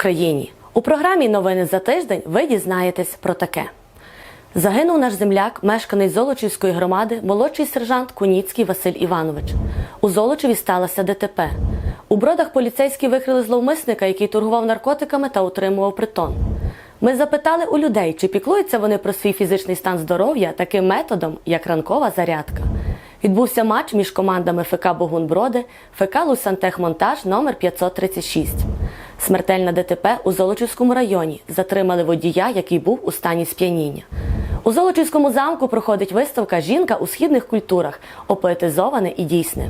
Україні! У програмі Новини за тиждень ви дізнаєтесь про таке. Загинув наш земляк, мешканець Золочівської громади, молодший сержант Куніцький Василь Іванович. У Золочеві сталося ДТП. У бродах поліцейські викрили зловмисника, який торгував наркотиками та утримував притон. Ми запитали у людей, чи піклуються вони про свій фізичний стан здоров'я таким методом, як ранкова зарядка. Відбувся матч між командами ФК Богун-Броди, ФК Лусантехмонтаж номер 536. Смертельне ДТП у Золочівському районі. Затримали водія, який був у стані сп'яніння. У Золочівському замку проходить виставка Жінка у східних культурах, опоетизоване і дійсне.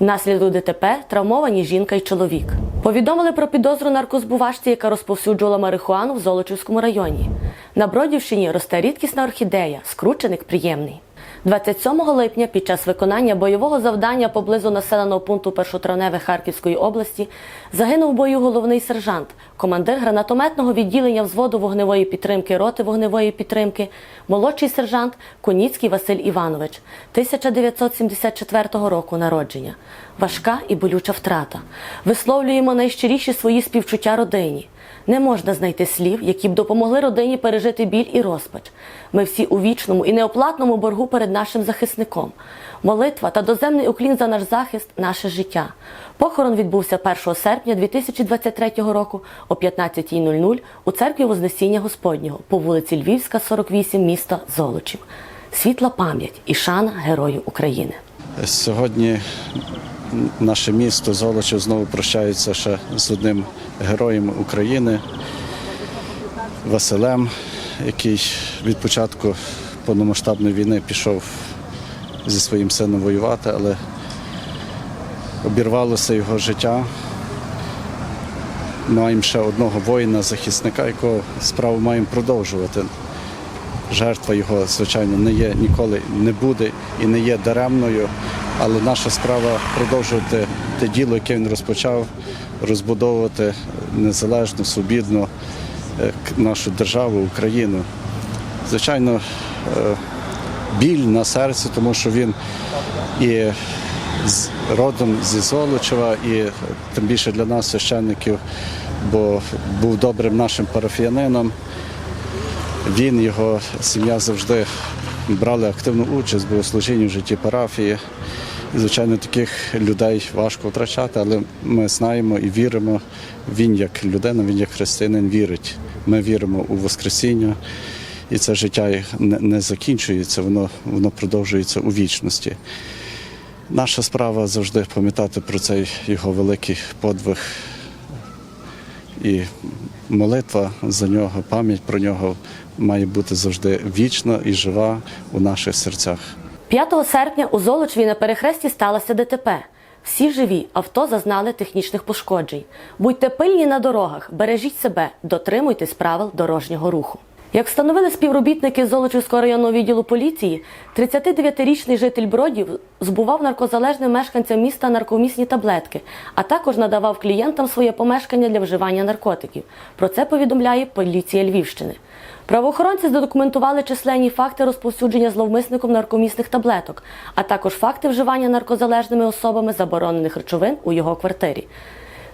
Внаслідок ДТП травмовані жінка й чоловік. Повідомили про підозру наркозбувачці, яка розповсюджувала марихуану в Золочівському районі. На Бродівщині росте рідкісна орхідея, скрученик приємний. 27 липня під час виконання бойового завдання поблизу населеного пункту Першотравневе Харківської області загинув в бою головний сержант, командир гранатометного відділення взводу вогневої підтримки роти вогневої підтримки, молодший сержант Куніцький Василь Іванович, 1974 року народження. Важка і болюча втрата. Висловлюємо найщиріші свої співчуття родині. Не можна знайти слів, які б допомогли родині пережити біль і розпач. Ми всі у вічному і неоплатному боргу перед нашим захисником. Молитва та доземний уклін за наш захист наше життя. Похорон відбувся 1 серпня 2023 року о 15.00 у церкві Вознесіння Господнього по вулиці Львівська, 48, міста Золочів. Світла пам'ять і шана Герою України. Сьогодні наше місто Золочів знову прощається ще з одним героєм України Василем, який від початку повномасштабної війни пішов зі своїм сином воювати, але обірвалося його життя. Маємо ще одного воїна-захисника, якого справу маємо продовжувати. Жертва його, звичайно, не є ніколи не буде і не є даремною, але наша справа продовжувати те діло, яке він розпочав, розбудовувати незалежну, свобідну е, нашу державу, Україну. Звичайно, е, біль на серці, тому що він і родом зі Золочева, і е, тим більше для нас, священників, бо був добрим нашим парафіянином. Він, його сім'я завжди брали активну участь в богослужінні в житті парафії. Звичайно, таких людей важко втрачати, але ми знаємо і віримо. Він як людина, він як християнин вірить. Ми віримо у Воскресіння, і це життя не закінчується, воно, воно продовжується у вічності. Наша справа завжди пам'ятати про цей його великий подвиг і молитва за нього, пам'ять про нього має бути завжди вічна і жива у наших серцях. 5 серпня у Золочеві на перехресті сталося ДТП. Всі живі, авто зазнали технічних пошкоджень. Будьте пильні на дорогах, бережіть себе, дотримуйтесь правил дорожнього руху. Як встановили співробітники Золочівського районного відділу поліції, 39-річний житель Бродів збував наркозалежним мешканцям міста наркомісні таблетки, а також надавав клієнтам своє помешкання для вживання наркотиків. Про це повідомляє поліція Львівщини. Правоохоронці задокументували численні факти розповсюдження зловмисником наркомісних таблеток, а також факти вживання наркозалежними особами заборонених речовин у його квартирі.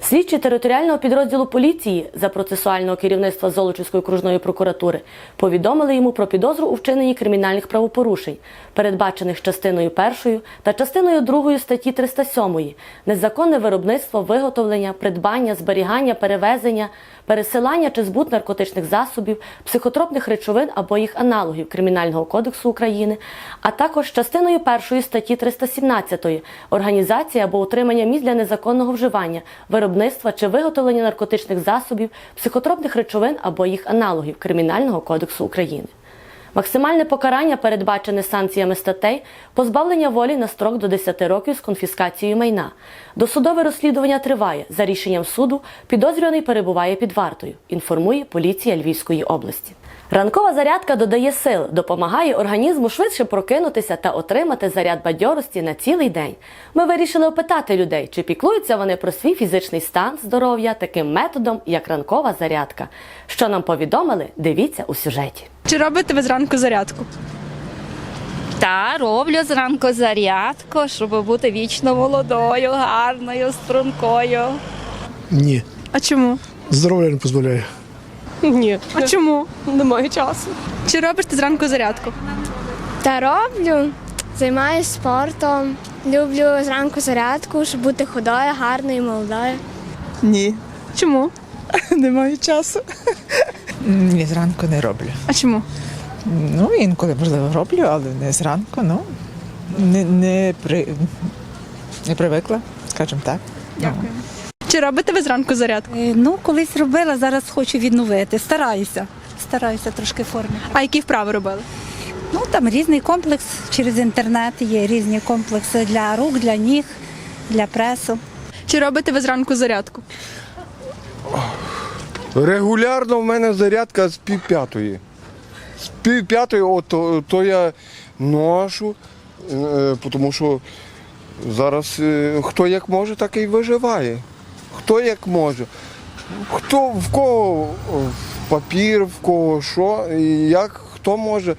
Слідчі територіального підрозділу поліції за процесуального керівництва Золочівської окружної прокуратури повідомили йому про підозру у вчиненні кримінальних правопорушень, передбачених частиною першою та частиною другою статті 307 незаконне виробництво, виготовлення, придбання, зберігання, перевезення, пересилання чи збут наркотичних засобів, психотропних речовин або їх аналогів Кримінального кодексу України, а також частиною першої статті 317 організація або утримання місць для незаконного вживання, виробництва чи виготовлення наркотичних засобів, психотропних речовин або їх аналогів Кримінального кодексу України. Максимальне покарання передбачене санкціями статей позбавлення волі на строк до 10 років з конфіскацією майна. Досудове розслідування триває. За рішенням суду підозрюваний перебуває під вартою. Інформує поліція Львівської області. Ранкова зарядка додає сил, допомагає організму швидше прокинутися та отримати заряд бадьорості на цілий день. Ми вирішили опитати людей, чи піклуються вони про свій фізичний стан здоров'я таким методом, як ранкова зарядка. Що нам повідомили, дивіться у сюжеті. Чи робите ви зранку зарядку? Та роблю зранку зарядку, щоб бути вічно молодою, гарною, стрункою. Ні. А чому? Здоров'я не дозволяє. Ні. А чому? Немає часу. Чи робиш ти зранку зарядку? Та роблю, займаюся спортом, люблю зранку зарядку, щоб бути худою, гарною, молодою. Ні, Чому? немає часу. Ні, зранку не роблю. А чому? Ну, інколи, можливо, роблю, але не зранку, ну не, не, при, не привикла, скажімо так. Дякую. Чи робите ви зранку зарядку? Е, Ну, колись робила, зараз хочу відновити. Стараюся. Стараюся трошки в формі. А які вправи робили? Ну там різний комплекс через інтернет є різні комплекси для рук, для ніг, для пресу. Чи робите ви зранку зарядку? Регулярно в мене зарядка з пів п'ятої. З пів п'ятої, от, то, то я ношу, е, тому що зараз е, хто як може, так і виживає. Хто як може. Хто в кого папір, в кого що, і як хто може.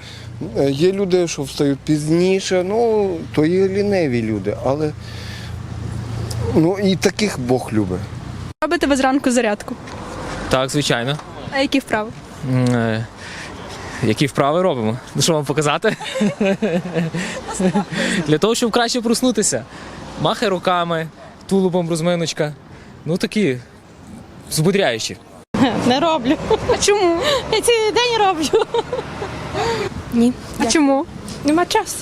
Е, Є люди, що встають пізніше, ну, то є ліниві люди, але ну, і таких Бог любить. Робите ви зранку зарядку? Так, звичайно. А які вправи? М, е, Які вправи робимо? Ну що вам показати? Для того, щоб краще проснутися. Махай руками, тулубом розминочка. Ну такі збудряючі. Не роблю. А чому? Я цілий день роблю. Ні. А чому? Нема часу.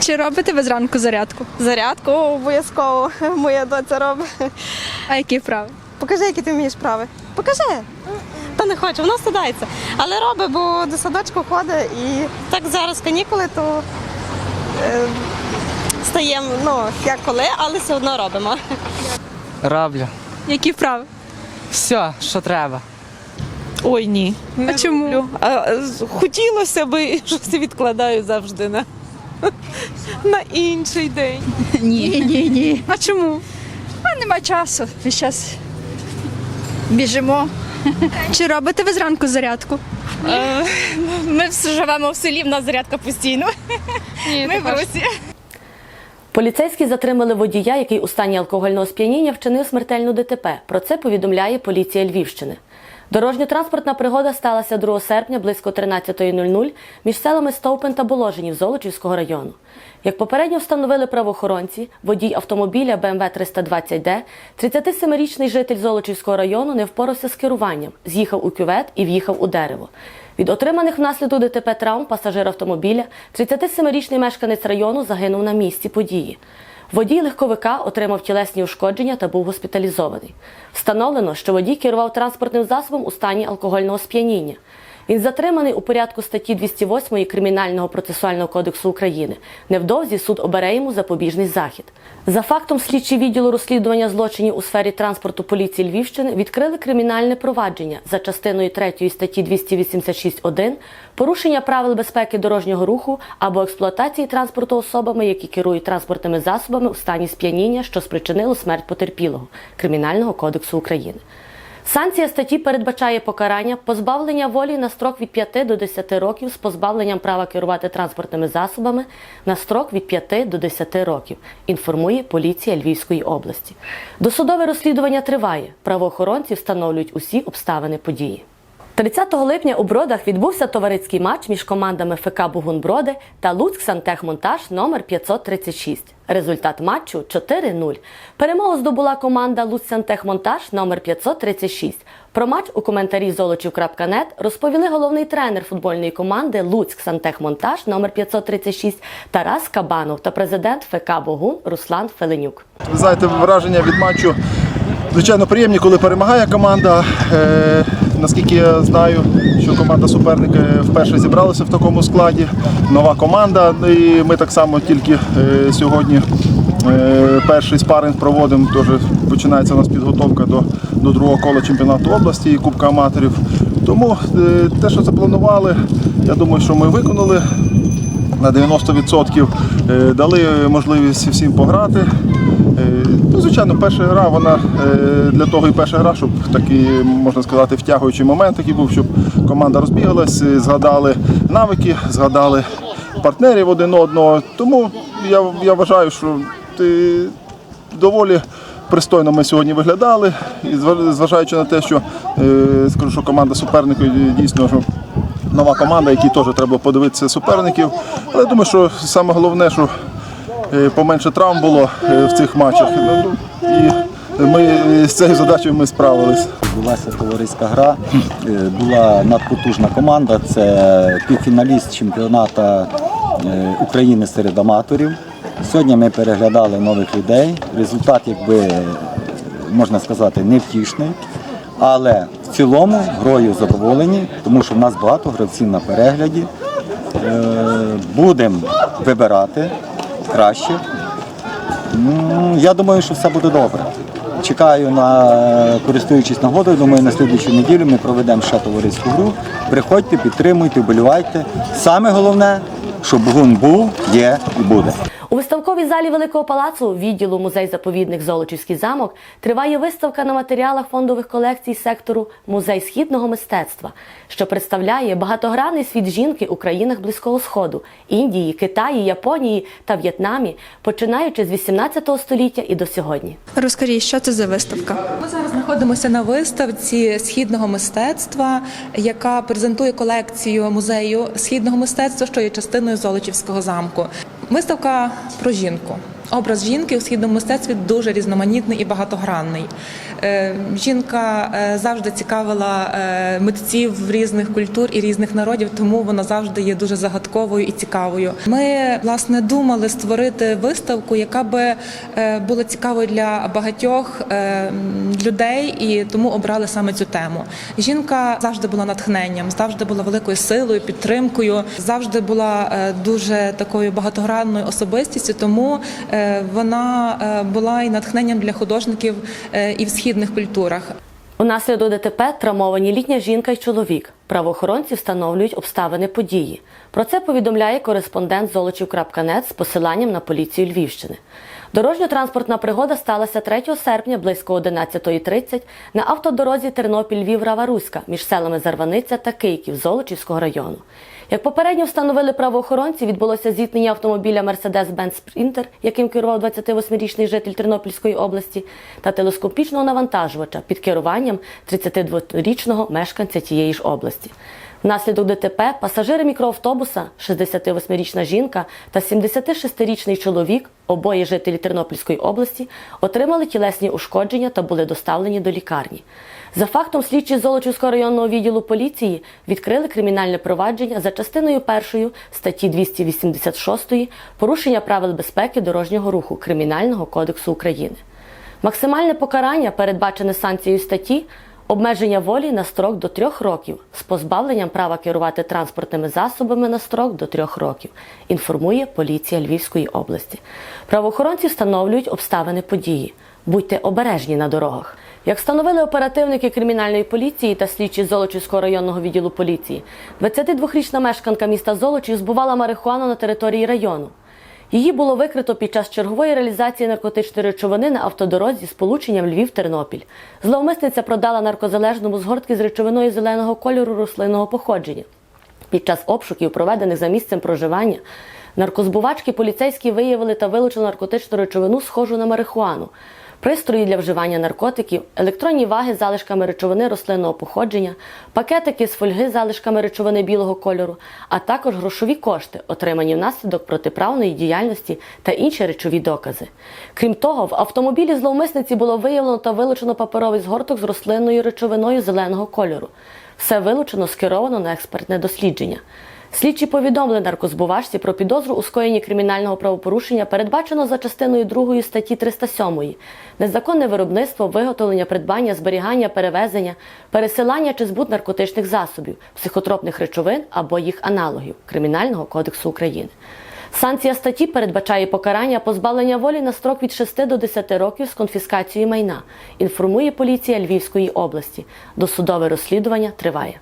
Чи робите ви зранку зарядку? Зарядку обов'язково. Моя доця робить. А які вправи? Покажи, які ти вмієш справи. Покажи. Та не хоче, вона стидається. Але робить, бо до садочку ходить і так зараз канікули, то е, стаємо, ну, як коли, але все одно робимо. Роблю. Які вправи? Все, що треба. Ой, ні. А чому? хотілося б, щось відкладаю завжди на, на інший день. Ні, ні, ні. А чому? А нема часу. Ми зараз біжимо. Чи робите ви зранку зарядку? Ми живемо в селі, в нас зарядка постійно. Ми в Русі. Поліцейські затримали водія, який у стані алкогольного сп'яніння вчинив смертельну ДТП. Про це повідомляє поліція Львівщини. Дорожньо-транспортна пригода сталася 2 серпня близько 13.00 між селами Стовпен та Боложенів Золочівського району. Як попередньо встановили правоохоронці, водій автомобіля BMW 320D, 37-річний житель Золочівського району не впорався з керуванням, з'їхав у кювет і в'їхав у дерево. Від отриманих внаслідок ДТП травм пасажир автомобіля, 37-річний мешканець району загинув на місці події. Водій легковика отримав тілесні ушкодження та був госпіталізований. Встановлено, що водій керував транспортним засобом у стані алкогольного сп'яніння. Він затриманий у порядку статті 208 Кримінального процесуального кодексу України. Невдовзі суд обере йому запобіжний захід. За фактом слідчі відділу розслідування злочинів у сфері транспорту поліції Львівщини відкрили кримінальне провадження за частиною 3 статті 286.1 порушення правил безпеки дорожнього руху або експлуатації транспорту особами, які керують транспортними засобами у стані сп'яніння, що спричинило смерть потерпілого Кримінального кодексу України. Санкція статті передбачає покарання позбавлення волі на строк від 5 до 10 років з позбавленням права керувати транспортними засобами на строк від 5 до 10 років, інформує поліція Львівської області. Досудове розслідування триває. Правоохоронці встановлюють усі обставини події. 30 липня у Бродах відбувся товариський матч між командами ФК Бугунброди та Луцьк Сантехмонтаж номер 536. Результат матчу 4-0. Перемогу здобула команда Луцьк Сантехмонтаж номер 536. Про матч у коментарі золочів.нет розповіли головний тренер футбольної команди Луцьк Сантехмонтаж номер 536 Тарас Кабанов та президент ФК Богун Руслан Феленюк. Ви знаєте, враження від матчу звичайно приємні, коли перемагає команда. Е, наскільки я знаю, що команда суперника вперше зібралася в такому складі. Нова команда. І ми так само тільки е, сьогодні е, перший спаринг проводимо. Тож починається у нас підготовка до, до другого кола чемпіонату області і Кубка аматорів. Тому е, те, що запланували, я думаю, що ми виконали на 90% е, дали можливість всім пограти. Е, Ну, звичайно, перша гра, вона е, для того і перша гра, щоб такий, можна сказати, втягуючий момент такий був, щоб команда розбігалась, е, згадали навики, згадали партнерів один одного. Тому я, я вважаю, що ти доволі пристойно ми сьогодні виглядали. І зважаючи на те, що скажу, що команда суперників дійсно нова команда, якій теж треба подивитися суперників. Але думаю, що саме головне, що поменше травм було е, в цих матчах. І ми е, з цією задачею ми справились. Відбулася товариська гра, е, була надпотужна команда. Це півфіналіст чемпіонату е, України серед аматорів. Сьогодні ми переглядали нових людей. Результат, якби е, можна сказати, невтішний. Але в цілому грою задоволені, тому що в нас багато гравців на перегляді. Будемо вибирати краще. Ну, я думаю, що все буде добре. Чекаю на користуючись нагодою, думаю, на слідчу неділю ми проведемо ще товариську гру. Приходьте, підтримуйте, вболівайте. Саме головне, щоб Бугун був, є і буде. У виставковій залі Великого палацу відділу музей-заповідник Золочівський замок триває виставка на матеріалах фондових колекцій сектору Музей східного мистецтва, що представляє багатогранний світ жінки у країнах Близького Сходу, Індії, Китаї, Японії та В'єтнамі, починаючи з 18 століття і до сьогодні. Розкажіть, що це за виставка? Ми зараз знаходимося на виставці східного мистецтва, яка презентує колекцію музею східного мистецтва, що є частиною Золочівського замку. Виставка про жінку. Образ жінки у східному мистецтві дуже різноманітний і багатогранний. Е, Жінка е, завжди цікавила е, митців різних культур і різних народів, тому вона завжди є дуже загадковою і цікавою. Ми власне думали створити виставку, яка би була цікавою для багатьох людей, і тому обрали саме цю тему. Жінка завжди була натхненням, завжди була великою силою, підтримкою, завжди була дуже такою багатогранною особистістю. Тому вона е, була і натхненням для художників е, і в східних культурах. Унаслідок ДТП травмовані літня жінка й чоловік. Правоохоронці встановлюють обставини події. Про це повідомляє кореспондент Золочів.нет з посиланням на поліцію Львівщини. Дорожньо-транспортна пригода сталася 3 серпня близько 11.30 на автодорозі Тернопіль-Львів-Рава-Руська між селами Зарваниця та Кийків Золочівського району. Як попередньо встановили правоохоронці, відбулося зіткнення автомобіля Mercedes-Benz Sprinter, яким керував 28-річний житель Тернопільської області, та телескопічного навантажувача під керуванням 32-річного мешканця тієї ж області. Внаслідок ДТП пасажири мікроавтобуса, 68-річна жінка та 76-річний чоловік, обоє жителі Тернопільської області, отримали тілесні ушкодження та були доставлені до лікарні. За фактом слідчі Золочівського районного відділу поліції відкрили кримінальне провадження за частиною першою статті 286 порушення правил безпеки дорожнього руху Кримінального кодексу України. Максимальне покарання, передбачене санкцією статті, обмеження волі на строк до трьох років з позбавленням права керувати транспортними засобами на строк до трьох років, інформує поліція Львівської області. Правоохоронці встановлюють обставини події. Будьте обережні на дорогах. Як встановили оперативники кримінальної поліції та слідчі Золочівського районного відділу поліції, 22-річна мешканка міста Золочів збувала марихуану на території району. Її було викрито під час чергової реалізації наркотичної речовини на автодорозі з полученням Львів-Тернопіль. Зловмисниця продала наркозалежному згортки з речовиною зеленого кольору рослинного походження. Під час обшуків, проведених за місцем проживання, наркозбувачки поліцейські виявили та вилучили наркотичну речовину, схожу на марихуану, пристрої для вживання наркотиків, електронні ваги з залишками речовини рослинного походження, пакетики з фольги з залишками речовини білого кольору, а також грошові кошти, отримані внаслідок протиправної діяльності та інші речові докази. Крім того, в автомобілі зловмисниці було виявлено та вилучено паперовий згорток з рослинною речовиною зеленого кольору. Все вилучено скеровано на експертне дослідження. Слідчі повідомили наркозбувачці про підозру у скоєнні кримінального правопорушення, передбачено за частиною 2 статті 307 незаконне виробництво, виготовлення, придбання, зберігання, перевезення, пересилання чи збут наркотичних засобів, психотропних речовин або їх аналогів Кримінального кодексу України. Санкція статті передбачає покарання позбавлення волі на строк від 6 до 10 років з конфіскацією майна. Інформує поліція Львівської області. Досудове розслідування триває.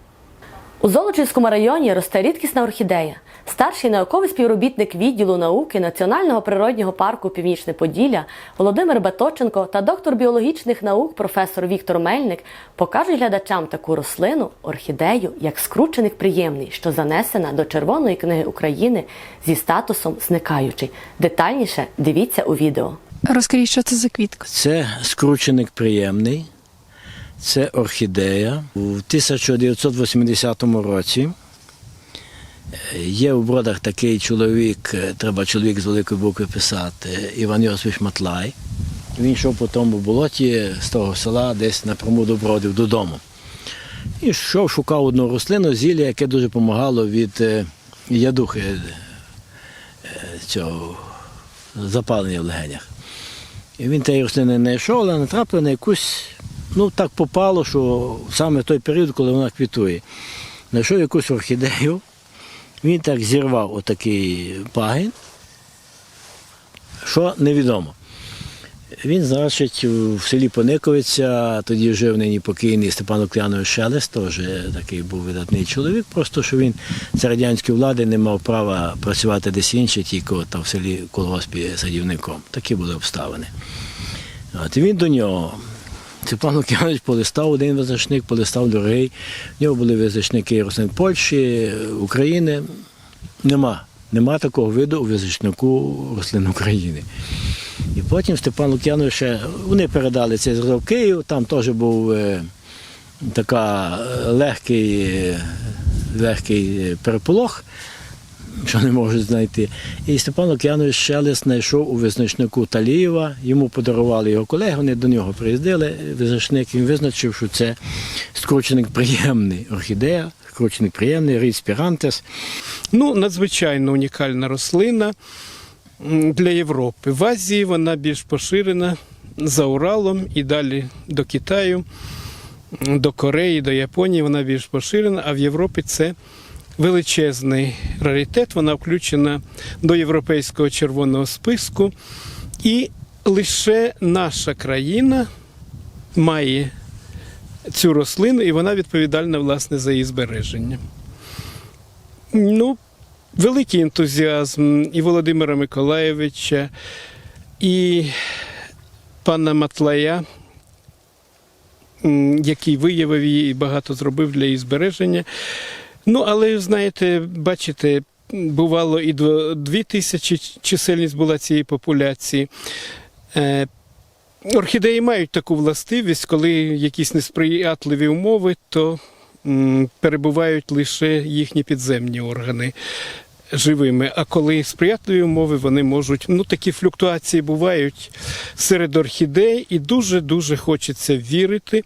У Золочівському районі росте рідкісна орхідея. Старший науковий співробітник відділу науки Національного природнього парку Північне Поділля Володимир Баточенко та доктор біологічних наук професор Віктор Мельник покажуть глядачам таку рослину орхідею як скрученик приємний, що занесена до Червоної книги України зі статусом зникаючий. Детальніше дивіться у відео. Розкажіть, що це за квітка? Це скрученик приємний, це орхідея. У 1980 році е, є у бродах такий чоловік, е, треба чоловік з великої букви писати, Іван Йосифович Матлай. Він йшов по тому болоті з того села десь на прому бродів додому. І йшов, шукав одну рослину, зілля, яке дуже допомагало від е, ядухи цього запалення в легенях. І він тієї рослини не йшов, але натрапив на якусь, ну так попало, що саме той період, коли вона квітує. Знайшов якусь орхідею, він так зірвав отакий пагін, що невідомо. Він, значить, в селі Пониковиця, тоді жив нині покійний Степан Оклянович Шелест, теж такий був видатний чоловік, просто що він за радянської влади не мав права працювати десь інше, тільки там в селі колгоспі садівником. Такі були обставини. От, і він до нього. Степан Лук'янович полистав один визначник, полистав другий. В нього були визначники рослин Польщі, України. Нема. Нема такого виду у визначнику рослин України. І потім Степан Лук'янович, вони передали цей зразок Київ, там теж був е, така е, легкий, е, легкий е, переполох, що не можуть знайти. І Степан Лук'янович Шелест знайшов у визначнику Талієва, йому подарували його колеги, вони до нього приїздили, визначник, він визначив, що це скрученик приємний орхідея, скрученик приємний, рід спірантес. Ну, надзвичайно унікальна рослина для Європи. В Азії вона більш поширена за Уралом і далі до Китаю, до Кореї, до Японії вона більш поширена, а в Європі це величезний раритет. Вона включена до європейського червоного списку. І лише наша країна має цю рослину, і вона відповідальна власне за її збереження. Ну, великий ентузіазм і Володимира Миколаєвича, і пана Матлая, який виявив її і багато зробив для її збереження. Ну, але, знаєте, бачите, бувало і дво- дві тисячі чисельність була цієї популяції. Е, Орхідеї мають таку властивість, коли якісь несприятливі умови, то перебувають лише їхні підземні органи живими. А коли сприятливі умови, вони можуть. Ну, такі флюктуації бувають серед орхідей, і дуже-дуже хочеться вірити,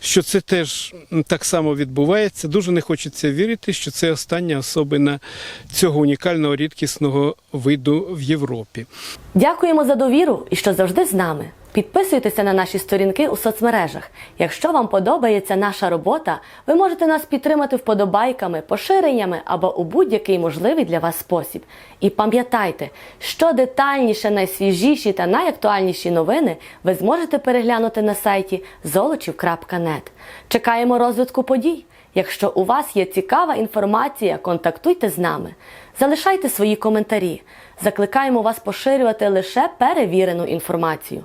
що це теж так само відбувається. Дуже не хочеться вірити, що це остання особина цього унікального рідкісного виду в Європі. Дякуємо за довіру і що завжди з нами. Підписуйтеся на наші сторінки у соцмережах. Якщо вам подобається наша робота, ви можете нас підтримати вподобайками, поширеннями або у будь-який можливий для вас спосіб. І пам'ятайте, що детальніше, найсвіжіші та найактуальніші новини ви зможете переглянути на сайті zolochiv.net. Чекаємо розвитку подій. Якщо у вас є цікава інформація, контактуйте з нами. Залишайте свої коментарі. Закликаємо вас поширювати лише перевірену інформацію,